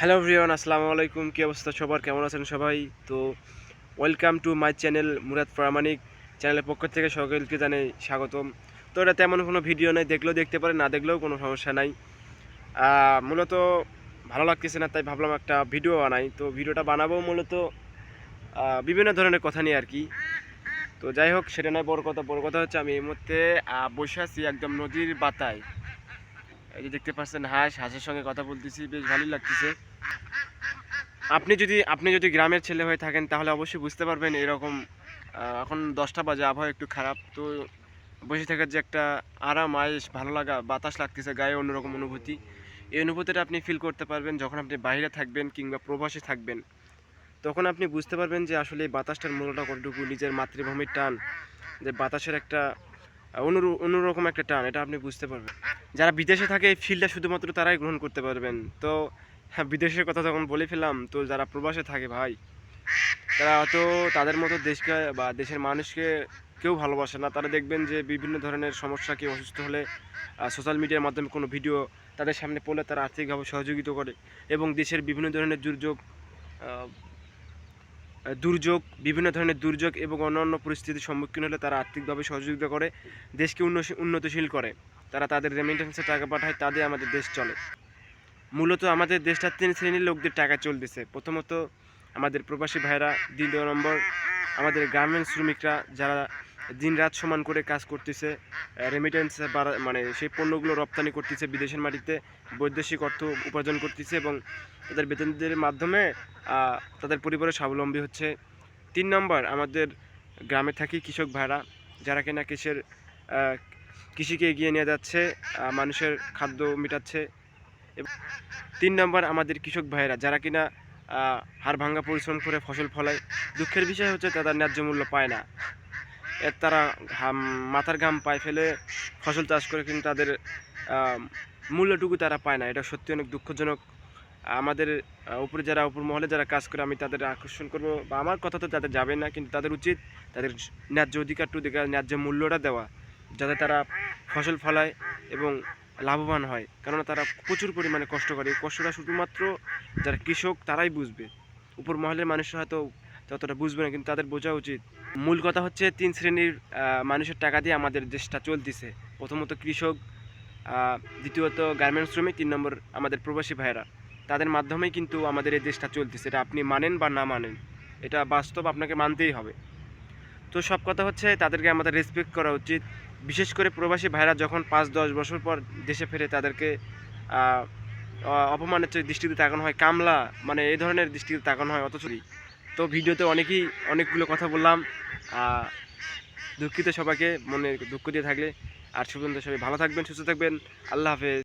Hello V1 আসসালামু আলাইকুম। কী অবস্থা সবার? কেমন আছেন সবাই? তো welcome to my channel Murad Pramanik. চ্যানেলের পক্ষ থেকে সকলকে জানাই স্বাগতম। তো এটা তেমন কোনো ভিডিও নেই, দেখলেও দেখতে পারেন, না দেখলেও কোনো সমস্যা নাই। মূলত ভালো লাগতেছে না, তাই ভাবলাম একটা ভিডিও বানাই। তো ভিডিওটা বানাবো মূলত বিভিন্ন ধরনের কথা নিয়ে আর কি। তো যাই হোক, সেটা নয়, বড় কথা। বড় কথা হচ্ছে, আমি এই মুহূর্তে বসে আছি একদম নদীর বাতায় এই যে দেখতে পাচ্ছেন, হাঁস, হাঁসের সঙ্গে কথা বলতেছি, বেশ ভালোই লাগতেছে। আপনি যদি আপনি যদি গ্রামের ছেলে হয়ে থাকেন, তাহলে অবশ্যই বুঝতে পারবেন এরকম এখন দশটা বাজে, আবহাওয়া একটু খারাপ, তো বসে থাকার যে একটা আরাম আয়েস ভালো লাগা, বাতাস লাগতেছে, গায়ে অন্যরকম অনুভূতি। এই অনুভূতিটা আপনি ফিল করতে পারবেন যখন আপনি বাইরে থাকবেন কিংবা প্রবাসে থাকবেন। তখন আপনি বুঝতে পারবেন যে আসলে এই বাতাসটার মূল্যটা কতটুকু, নিজের মাতৃভূমির টান, যে বাতাসের একটা অনুরু অন্যরকম একটা টান, এটা আপনি বুঝতে পারবেন। যারা বিদেশে থাকে এই ফিলটা শুধুমাত্র তারাই গ্রহণ করতে পারবেন। তো হ্যাঁ বিদেশের কথা যখন বলে ফেলাম তো যারা প্রবাসে থাকে ভাই, তারা হয়তো তাদের মতো দেশকে বা দেশের মানুষকে কেউ ভালোবাসে না। তারা দেখবেন যে বিভিন্ন ধরনের সমস্যা, কেউ অসুস্থ হলে সোশ্যাল মিডিয়ার মাধ্যমে কোনো ভিডিও তাদের সামনে পড়লে তারা আর্থিকভাবে সহযোগিতা করে এবং দেশের বিভিন্ন ধরনের দুর্যোগ দুর্যোগ, বিভিন্ন ধরনের দুর্যোগ এবং অন্যান্য পরিস্থিতির সম্মুখীন হলে তারা আর্থিকভাবে সহযোগিতা করে, দেশকে উন্নতি- উন্নতিশীল করে। তারা তাদের রেমিটেন্সে টাকা পাঠায় তাদের আমাদের দেশ চলে। মূলত আমাদের দেশটা তিন শ্রেণির লোকদের টাকা চলতেছে। প্রথমত আমাদের প্রবাসী ভাইরা দ্বিতীয় নম্বর আমাদের গার্মেন্টস শ্রমিকরা যারা দিন রাত সমান করে কাজ করতেছে রেমিটেন্স মানে সেই পণ্যগুলো রপ্তানি করতেছে, বিদেশের মাটিতে বৈদেশিক অর্থ উপার্জন করতেছে এবং তাদের বেতনদের মাধ্যমে তাদের পরিবারের স্বাবলম্বী হচ্ছে। তিন নম্বর আমাদের গ্রামে থাকি কৃষক ভাইরা, যারা কিনা কৃষের কৃষিকে এগিয়ে নিয়ে যাচ্ছে মানুষের খাদ্য মেটাচ্ছে। তিন নম্বর আমাদের কৃষক ভাইয়েরা, যারা কিনা হাড় ভাঙ্গা পরিশ্রম করে ফসল ফলায়, দুঃখের বিষয় হচ্ছে তারা ন্যায্য মূল্য পায় না। এর তারা মাথার ঘাম পায়ে ফেলে ফসল চাষ করে কিন্তু তাদের মূল্যটুকু তারা পায় না। এটা সত্যি অনেক দুঃখজনক। আমাদের উপরে যারা, উপর মহলে যারা কাজ করে, আমি তাদের আকর্ষণ করব। বা আমার কথা তো তাদের যাবে না, কিন্তু তাদের উচিত তাদের ন্যায্য অধিকারটু দেখা ন্যায্য মূল্যটা দেওয়া। যাতে তারা ফসল ফলায় এবং লাভবান হয়। কেননা তারা প্রচুর পরিমাণে কষ্ট করে। এই কষ্টটা শুধুমাত্র যারা কৃষক তারাই বুঝবে। উপর মহলের মানুষ হয়তো ততটা বুঝবে না, কিন্তু তাদের বোঝা উচিত। মূল কথা হচ্ছে তিন শ্রেণির মানুষের টাকা দিয়ে আমাদের দেশটা চলতেছে। প্রথমত কৃষক দ্বিতীয়ত গার্মেন্টস শ্রমিক, তিন নম্বর আমাদের প্রবাসী ভাইয়েরা। তাদের মাধ্যমেই কিন্তু আমাদের এই দেশটা চলতেছে। এটা আপনি মানেন বা না মানেন, এটা বাস্তব আপনাকে মানতেই হবে। তো সব কথা হচ্ছে তাদেরকে আমাদের রেসপেক্ট করা উচিত। বিশেষ করে প্রবাসী ভাইরা যখন পাঁচ, দশ বছর পর দেশে ফেরে তাদেরকে অপমানের দৃষ্টিতে তাকানো হয়, কামলা মানে এই ধরনের দৃষ্টিতে তাকানো হয়, অথচ তো ভিডিওতে অনেকেই অনেকগুলো কথা বললাম দুঃখিত সবাইকে মনে দুঃখ দিয়ে থাকলে। আর সুপর্যন্ত সবাই ভালো থাকবেন, সুস্থ থাকবেন, আল্লাহ হাফেজ।